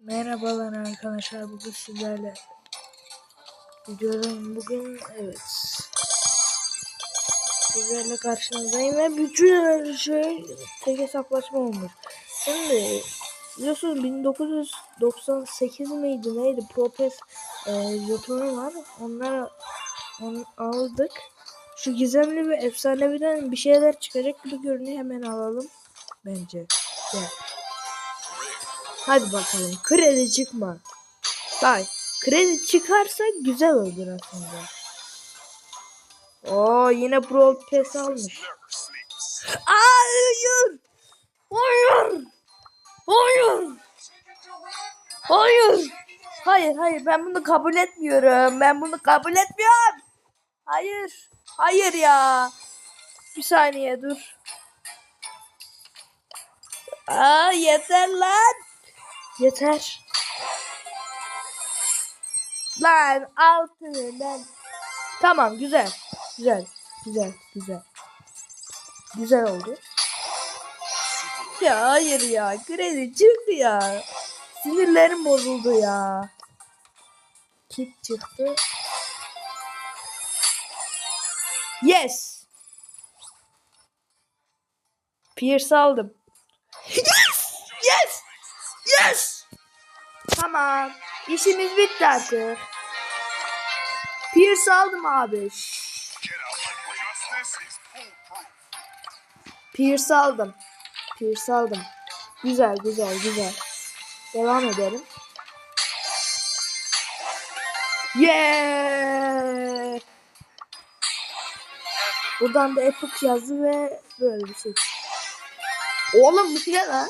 Merhabalar arkadaşlar bugün sizlerle videodayım. Bugün evet sizlerle karşınızdayım ve bütün şey tek hesaplaşma olmuş. Şimdi biliyorsunuz 1998 miydi neydi? Propes e, jetonu var. Onları onu aldık. Şu gizemli ve efsaneviden bir şeyler çıkacak gibi görünüyor. Hemen alalım. Bence. Gel Hadi bakalım kredi çıkma. Bak kredi çıkarsa güzel olur aslında. Oo yine Brawl Pass almış. Hayır! Hayır! Hayır! Hayır! Hayır hayır ben bunu kabul etmiyorum. Ben bunu kabul etmiyorum. Hayır. Hayır ya. Bir saniye dur. Aa yeter lan. Yeter. Lan altını ben. Tamam güzel. Güzel. Güzel. Güzel. Güzel oldu. Ya hayır ya. Kredi çıktı ya. Sinirlerim bozuldu ya. Kit çıktı. Yes. Pierce aldım. Yes! Tamam. İşimiz bitti artık. Pierce aldım abi. Pierce aldım. Pierce aldım. Güzel güzel güzel. Devam edelim. Yeah! Buradan da Epic yazdı ve böyle bir şey. Oğlum bu ne lan?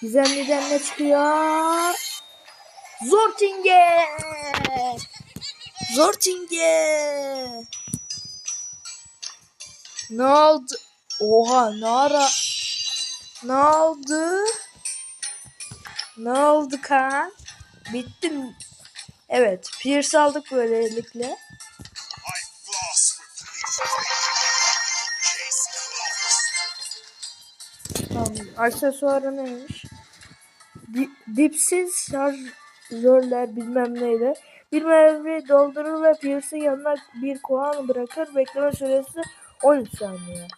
Gizemli'den ne çıkıyor? Zortinge! Zortinge! Ne oldu? Oha ne ara? Ne oldu? Ne oldu Kaan? Bittim. Evet, Pierce aldık böylelikle. Tamam, aksesuarı neymiş? Di- dipsiz şarjörler bilmem neyle. Bir mermi doldurur ve Pierce'in yanına bir kovan bırakır. Bekleme süresi 13 saniye.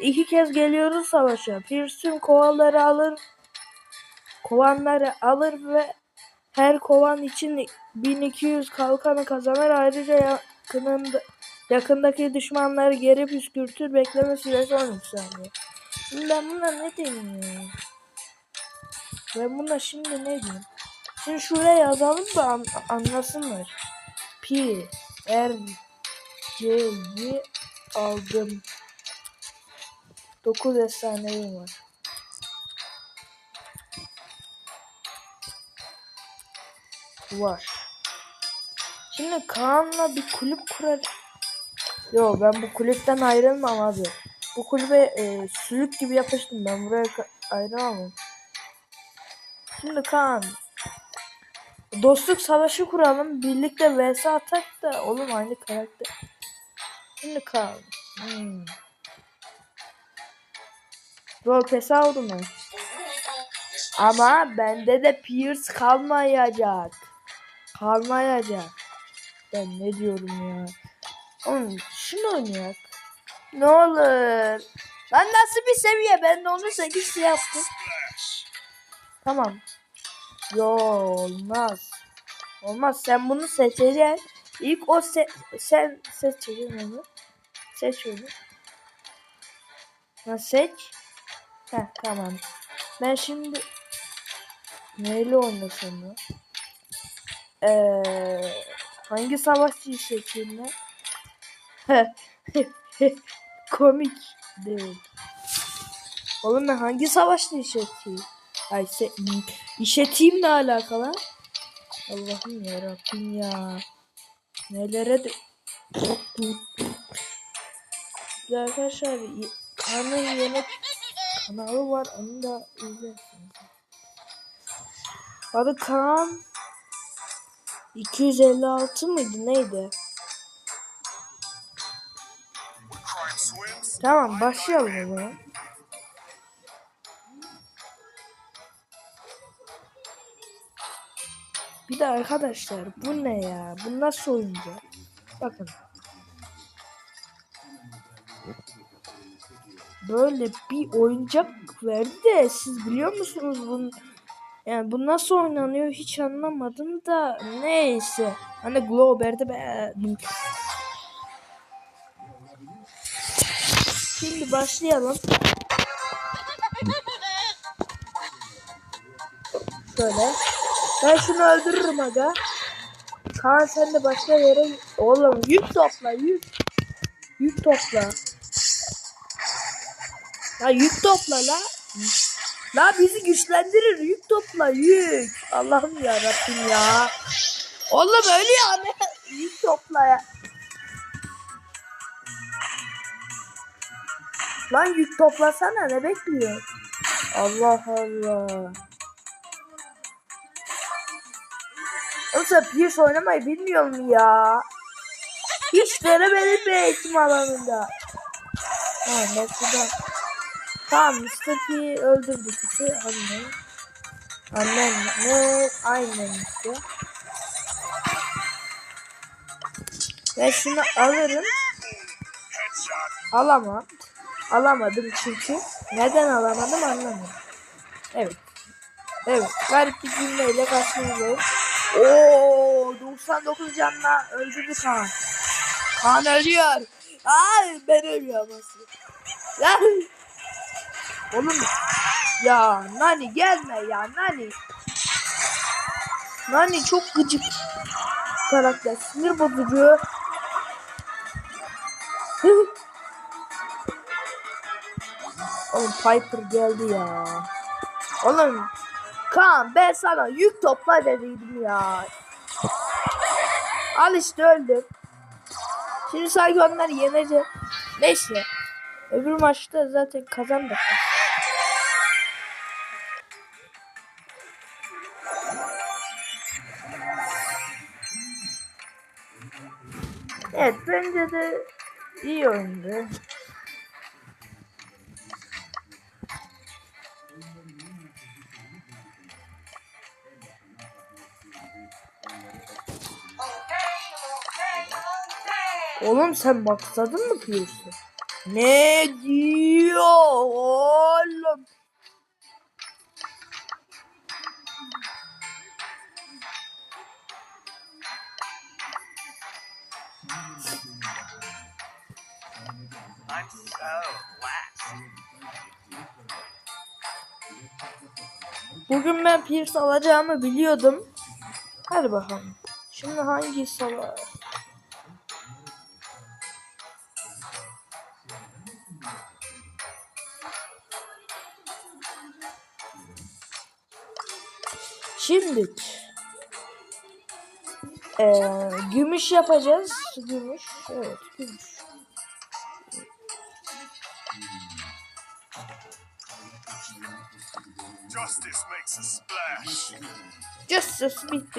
İki kez geliyoruz savaşa. Pierce'in kovanları alır kovanları alır ve her kovan için 1200 kalkanı kazanır. Ayrıca yakınında, yakındaki düşmanları geri püskürtür. Bekleme süresi 13 saniye. Ben buna ne diyeyim? Ben buna şimdi ne diyeyim? Şimdi şuraya yazalım da an anlasınlar. P R C'yi aldım. 9 efsaneyim var. Var. Şimdi Kaan'la bir kulüp kurar. Yo ben bu kulüpten ayrılmam abi. Bu kulübe e, sülük gibi yapıştım ben buraya ayrılamam. Şimdi Kaan. Dostluk savaşı kuralım. Birlikte vs atak da oğlum aynı karakter. Şimdi Kaan. Hmm. Rol pes aldım ben. Ama bende de Pierce kalmayacak. Kalmayacak. Ben ne diyorum ya. Oğlum şunu oynayak. Ne olur. Lan nasıl bir seviye? Ben de onu 8 yaptım. Tamam. Yo olmaz. Olmaz. Sen bunu seçeceksin. İlk o se sen seçeceksin onu. Seç onu. Ha seç. Heh tamam. Ben şimdi neyle oynasam ya? Ee, hangi savaşçıyı seçeyim ben? Komik değil. Oğlum ben hangi savaşta işleteyim? Ay se işleteyim ne alakalı? Allah'ım ya Rabbim ya. Nelere de arkadaşlar y- Kaan'ın yeni kanalı var onu da izlersiniz. Adı Kaan 256 mıydı neydi? Tamam başlayalım o zaman. Bir de arkadaşlar bu ne ya? Bu nasıl oyuncak? Bakın. Böyle bir oyuncak verdi de siz biliyor musunuz bunu? Yani bu nasıl oynanıyor hiç anlamadım da neyse. Hani Glober'de be. Şimdi başlayalım. Şöyle. Ben şunu öldürürüm aga. Kaan sen de başka yere... Oğlum yük topla yük. Yük topla. Ya yük topla la. La bizi güçlendirir yük topla yük. Allah'ım ya Rabbim ya. Oğlum ölüyor ne? Yük topla ya. Lan yük toplasana ne bekliyor? Allah Allah. Sen Pierce oynamayı bilmiyor musun ya? Hiç denemedim mi eğitim alanında? Ha mesela. Tamam Mr. P'yi öldürdük işte annem. Annem ne? Aynen işte. Ben şunu alırım. Alamam. Alamadım çünkü. Neden alamadım anlamadım. Evet. Evet. Garip bir cümleyle karşınızdayım. Oo 99 canla öldürdü Kaan. Kaan ölüyor. Ay ben ölüyorum aslında. Ya. Oğlum. Ya Nani gelme ya Nani. Nani çok gıcık karakter. Sinir bozucu. Oğlum Piper geldi ya. Oğlum Kaan ben sana yük topla dediydim ya. Al işte öldüm. Şimdi sanki onları yeneceğim. Neyse. Öbür maçta zaten kazandık. Evet bence de iyi oyundu. Oğlum sen maksadın mı Pierce'ı? Ne diyor oğlum? I'm so relaxed. Bugün ben Pierce alacağımı biliyordum. Hadi bakalım. Şimdi hangi sala? Şimdi eee, gümüş yapacağız. Gümüş. Evet, gümüş. Justice makes a splash. Just a sweet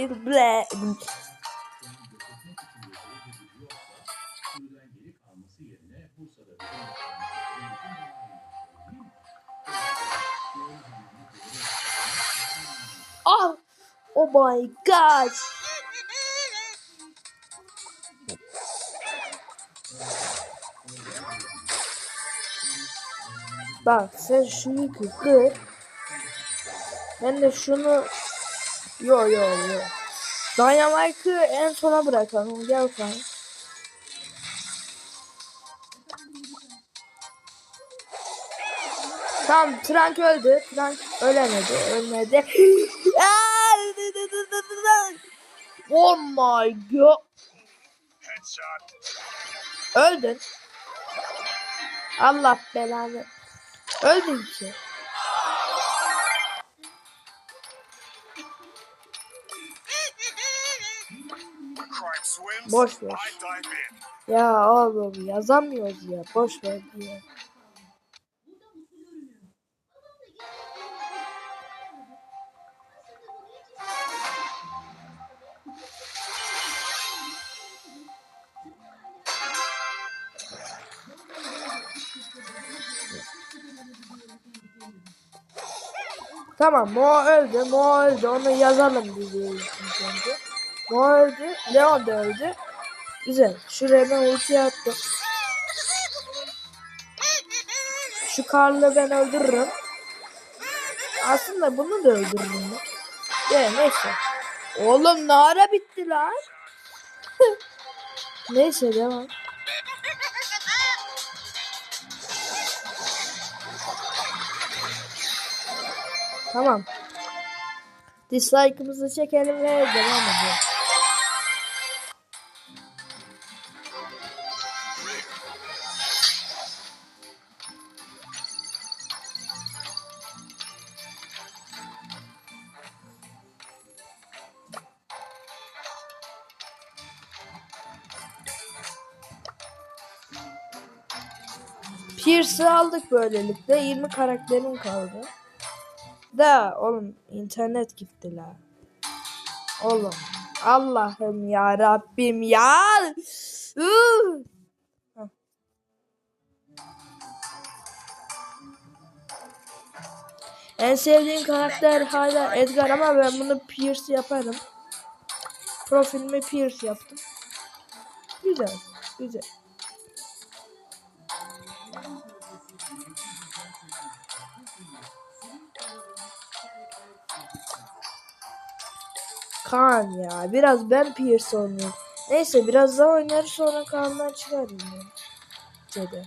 oh my god. Bak sen şunu kır. Ben de şunu Yo yo yo. Dynamite'ı en sona bırakalım. Gel sen. Tamam Trank öldü. Trank ölemedi. Ölmedi. oh my god. Öldün. Allah belanı. Öldün ki. Boş ver. Ya oğlum yazamıyoruz ya. Boş ver diye. Tamam Mo öldü. Mo öldü. Onu yazalım ilk önce. Mo öldü. Leon da öldü. Güzel. Şuraya ben ultiyi attım. Şu Karl'ı ben öldürürüm. Aslında bunu da öldürürüm. Ya neyse. Oğlum ne ara bitti lan? neyse devam. Tamam. Dislike'ımızı çekelim ve devam edelim. Pierce'ı aldık böylelikle. 20 karakterim kaldı. Da oğlum internet gitti la. Oğlum Allah'ım ya Rabbim ya. En sevdiğim karakter hala Edgar ama ben bunu Pierce yaparım. Profilimi Pierce yaptım. Güzel, güzel. Kaan ya. Biraz ben Pierce. Neyse biraz daha oynar sonra Kaan'dan çıkarım ya. Cede.